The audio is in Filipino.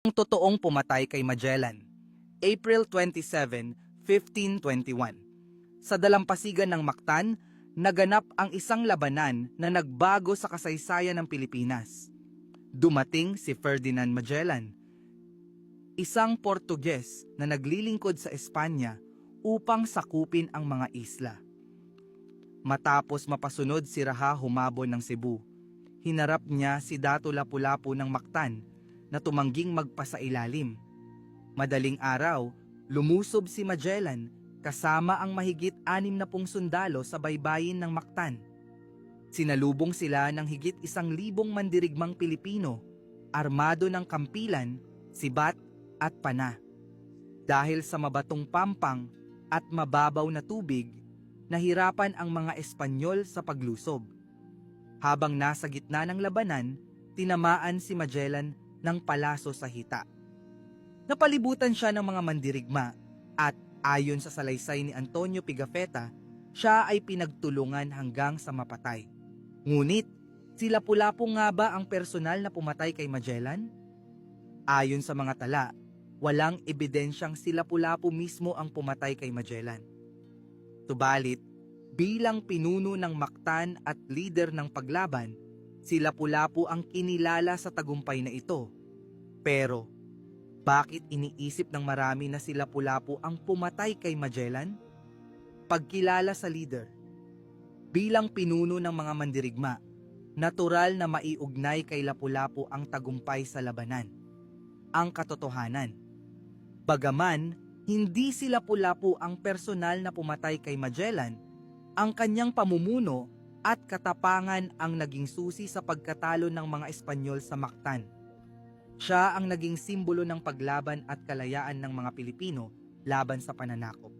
Ang totoong pumatay kay Magellan. April 27, 1521. Sa dalampasigan ng Mactan, naganap ang isang labanan na nagbago sa kasaysayan ng Pilipinas. Dumating si Ferdinand Magellan, isang Portuges na naglilingkod sa Espanya upang sakupin ang mga isla. Matapos mapasunod si Raha humabon ng Cebu, hinarap niya si Dato Lapu-Lapu ng Mactan na tumangging magpasailalim. Madaling araw, lumusob si Magellan kasama ang mahigit anim na pung sundalo sa baybayin ng Mactan. Sinalubong sila ng higit isang libong mandirigmang Pilipino, armado ng kampilan, sibat at pana. Dahil sa mabatong pampang at mababaw na tubig, nahirapan ang mga Espanyol sa paglusob. Habang nasa gitna ng labanan, tinamaan si Magellan ng palaso sa hita. Napalibutan siya ng mga mandirigma at ayon sa salaysay ni Antonio Pigafetta, siya ay pinagtulungan hanggang sa mapatay. Ngunit, sila Lapu-Lapu nga ba ang personal na pumatay kay Magellan? Ayon sa mga tala, walang ebidensyang si Lapu-Lapu mismo ang pumatay kay Magellan. Tubalit, bilang pinuno ng Mactan at leader ng paglaban, si Lapu-Lapu ang kinilala sa tagumpay na ito. Pero, bakit iniisip ng marami na si Lapu-Lapu ang pumatay kay Magellan? Pagkilala sa leader. Bilang pinuno ng mga mandirigma, natural na maiugnay kay Lapu-Lapu ang tagumpay sa labanan. Ang katotohanan. Bagaman, hindi si Lapu-Lapu ang personal na pumatay kay Magellan, ang kanyang pamumuno at katapangan ang naging susi sa pagkatalo ng mga Espanyol sa Mactan. Siya ang naging simbolo ng paglaban at kalayaan ng mga Pilipino laban sa pananakop.